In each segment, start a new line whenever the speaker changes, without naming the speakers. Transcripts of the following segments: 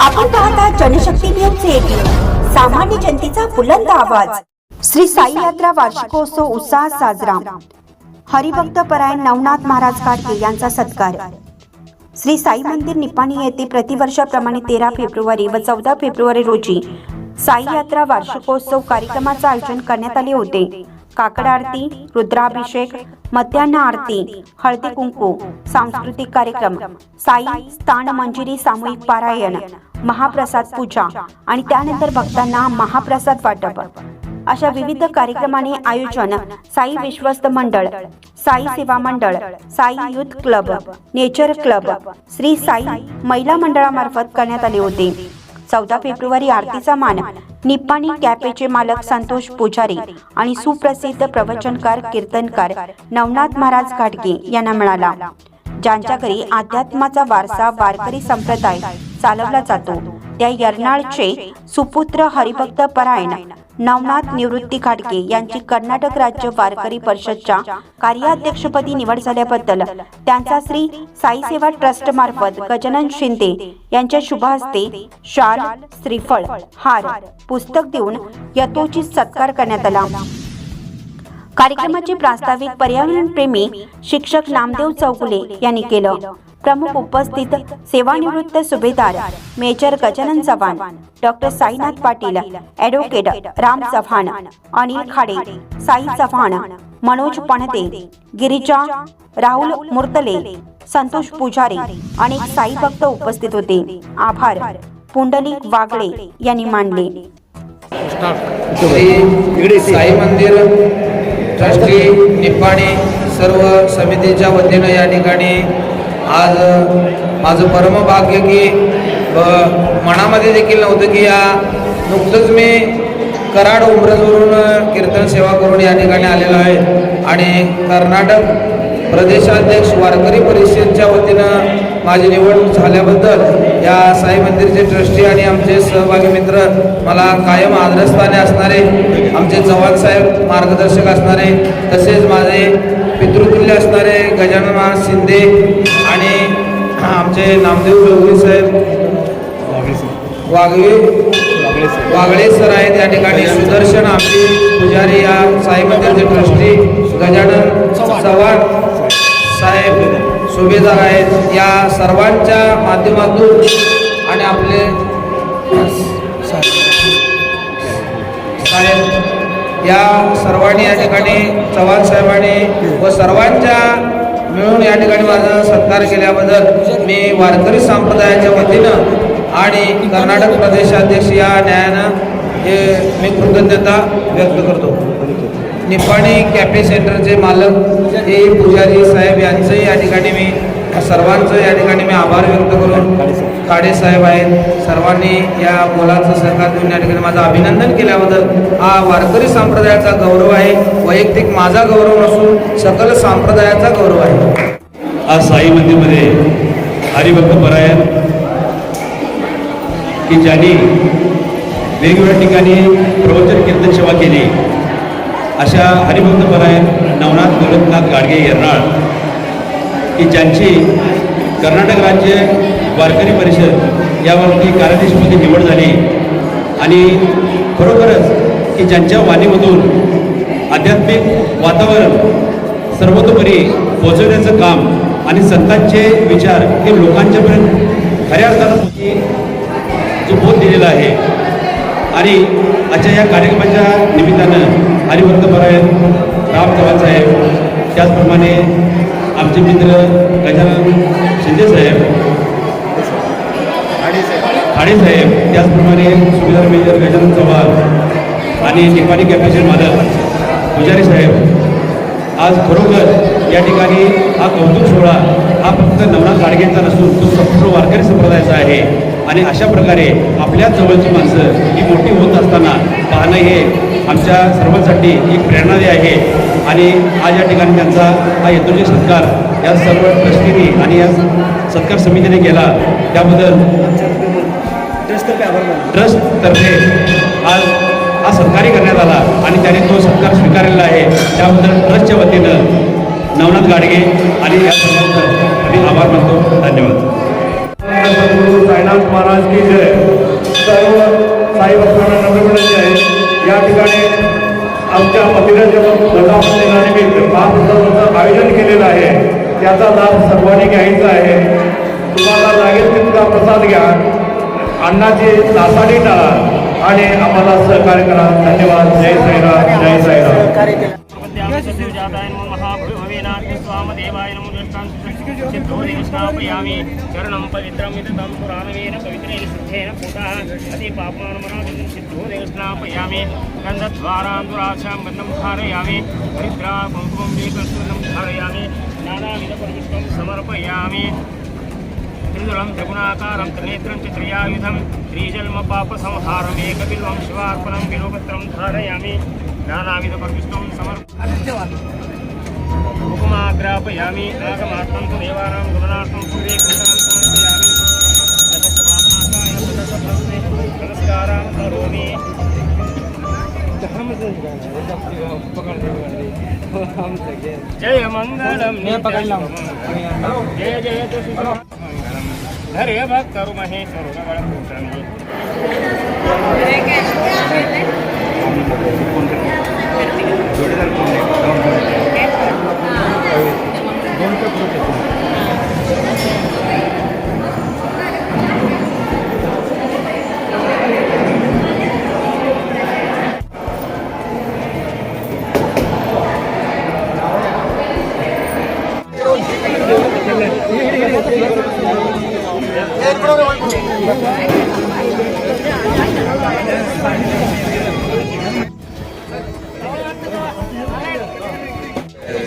आपण पाहता Janshakti news eighteen सामान्य जनतेचा बुलंद आवाज. श्री साई यात्रा वार्षिकोत्सव उत्साह साजरा. हरिभक्त परायण नवनाथ महाराज काटके यांचा सत्कार. श्री साई मंदिर निपाणी येथे प्रतिवर्षाप्रमाणे तेरा फेब्रुवारी व चौदा फेब्रुवारी रोजी साई यात्रा वार्षिकोत्सव कार्यक्रमाचे आयोजन करण्यात आले होते. काकड आरती रुद्राभिषेक मध्यान्ह आरती हळदी कुंकू सांस्कृतिक कार्यक्रम साई स्थान मंजिरी सामूहिक पारायण महाप्रसाद पूजा आणि त्यानंतर भक्तांना महाप्रसाद वाटप. अशा विविध कार्यक्रमाने आयोजन साई विश्वस्त मंडळ साई सेवा मंडळ Sai youth club nature club Shri Sai महिला मंडळामार्फत करण्यात आले होते. चौदा फेब्रुवारी आरतीचा मान निप्पाणी कॅफेचे मालक संतोष पुजारी आणि सुप्रसिद्ध प्रवचनकार कीर्तनकार नवनाथ महाराज घाटगे यांना मिळाला. ज्यांच्या घरी अध्यात्माचा वारसा वारकरी संप्रदाय चालवला जातो. त्या यर्नाळचे सुपुत्र हरिभक्त परायण नवनाथ निवृत्ती खाडके यांची कर्नाटक राज्य वारकरी परिषदच्या कार्याध्यक्षपदी निवड झाल्याबद्दल त्यांचा श्री साई सेवा ट्रस्ट मार्फत गजानन शिंदे यांच्या शुभ हस्ते शाल श्रीफळ हार पुस्तक देऊन यथोचित सत्कार करण्यात आला. कार्यक्रमाचे प्रास्ताविक पर्यावरणप्रेमी शिक्षक नामदेव चौगुले यांनी केलं. प्रमुख उपस्थित सेवानिवृत्त सुभेदार major Gajanan Chavan doctor Sainath Patil advocate Ram Chavan Anil Khade Sai Chavan Manoj Panate Girija Rahul Murtale Santosh Pujari अनेक साई भक्त उपस्थित होते. आभार. पुंडलिक वागळे यांनी मानले.
साई मंदिर ट्रस्टी निपाणी सर्व समितीच्या वतीनं या ठिकाणी आज माझं परम भाग्य की मनामध्ये देखील नव्हतं की या नुकतंच मी कराड उमरजवरून कीर्तन सेवा करून या ठिकाणी आलेलो आहे. आणि कर्नाटक प्रदेशाध्यक्ष वारकरी परिषदेच्या वतीनं माझी निवड झाल्याबद्दल या साई मंदिरचे ट्रस्टी आणि आमचे सहभागी मित्र मला कायम आदरस्थाने असणारे आमचे चव्हाण साहेब मार्गदर्शक असणारे तसेच माझे पितृतुल्य असणारे गजानन महाराज शिंदे आणि आमचे नामदेव चौधरी साहेब. वाघवे. वागळे सर आहेत या ठिकाणी. सुदर्शन आमची पुजारी या साई मंदिरचे ट्रस्टी गजानन चव्हाण साहेब सुभेदार आहेत. या सर्वांच्या माध्यमातून आणि आपले साहेब या सर्वांनी या ठिकाणी चव्हाण साहेबांनी व सर्वांच्या मिळून या ठिकाणी माझा सत्कार केल्याबद्दल मी वारकरी संप्रदायाच्या वतीनं आणि कर्नाटक प्रदेशाध्यक्ष या न्यायानं हे मी कृतज्ञता व्यक्त करतो. निपाणी कॅफे सेंटरचे मालक हे पुजारी साहेब यांचंही या ठिकाणी मी सर्वांचं या ठिकाणी मी आभार व्यक्त काडे साहेब आहेत. सर्वांनी या मुलाचं सहकार देऊन या ठिकाणी माझं अभिनंदन केल्याबद्दल हा वारकरी संप्रदायाचा गौरव आहे. वैयक्तिक माझा गौरव नसून सकल संप्रदायाचा गौरव आहे.
आज साई मंदिरमध्ये हरिभक्त परायण की ज्यांनी वेगवेगळ्या ठिकाणी प्रवचन कीर्तन सेवा केली. अशा हरिभक्त परायण नवनाथ गोरखनाथ गाडगे यर्नाळ. की ज्यांची कर्नाटक राज्य वारकरी परिषद यावरती कार्याध्यक्षपदी निवड झाली. आणि खरोखरच की ज्यांच्या वाणीमधून आध्यात्मिक वातावरण सर्वतोपरी पोचवण्याचं काम आणि संतांचे विचार हे लोकांच्यापर्यंत खऱ्या अर्थानं जो बोध दिलेला आहे आणि आजच्या या कार्यक्रमाच्या निमित्तानं हरिभक्त परायण राम चव्हाण साहेब त्याचप्रमाणे आमचे मित्र गजानन शिंदे साहेब साडे साहेब त्याचप्रमाणे सुभेदार मेजर गजानन चव्हाण आणि निपाणी कॅफेचे मालक पुजारी साहेब आज खरोखर या ठिकाणी हा कौतुक सोहळा हा फक्त नवना गाडगेंचा नसून तो संपूर्ण वारकरी संप्रदायाचा आहे. आणि अशा प्रकारे आपल्या जवळची माणसं ही मोठी होत असताना पाहणं हे आमच्या सर्वांसाठी एक प्रेरणादायी आहे. आणि आज या ठिकाणी त्यांचा हा यथोचित सत्कार या सर्व ट्रस्टीने आणि या सत्कार समितीने केला. त्याबद्दल ट्रस्टतर्फे आज हा सत्कारही करण्यात आला आणि त्याने तो सत्कार स्वीकारलेला आहे. त्याबद्दल ट्रस्टच्या वतीनं नवनाथ गाडगे आणि या सर्वांचं मी आभार मानतो. धन्यवाद.
साईनाथ
महाराज की जय. सर्व साई भक्तांना नम्रपणे आहे. या ठिकाणी आमच्या पतिराच्या दिनानिमित्त महाप्रसादाचं आयोजन केलेलं आहे त्याचा लाभ सर्वांनी घ्यायचा आहे. तुम्हाला लागेल तितका प्रसाद घ्या. अन्नाची नासाडी टाळा आणि आम्हाला सहकार्य करा धन्यवाद जय साईराम जय साईराम
जाताय नमो महाभवेनाथ स्वामदेवाय नमो दृष्टान् स्नापयामि चरणं पवित्रं विदतं पुराणवेन पवित्रेण शुद्धेन पूतः अति पापमानमनादिनं सिद्धो देव स्नापयामि गन्धद्वारां दुराक्षां गन्धं धारयामि हरिद्रा कुङ्कुमं वेकस्तुलं धारयामि नानाविधपरिपुष्पं समर्पयामि त्रिदुलं त्रिगुणाकारं त्रिनेत्रं च त्रियायुधं त्रिजन्मपापसंहारम् एकबिल्वं शिवार्पणं बिलोपत्रं धारयामि। नानाविधपरिपुष्पं समर्पयामि नागमात्मं तु देवानां गमनार्थं पूर्वे कृतां समर्पयामि नमस्कारां करोमि। जय मंगलम जय जय धरे भक्त करू महेश्वर पुत्र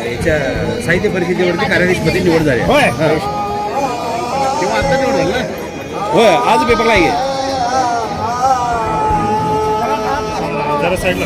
याच्या साहित्य परिषदेवरती कार्यालयमध्ये निवड झाली. होय. तेव्हा आता निवड झाली ना? होय आज पेपरला आहे
जरा साईडला.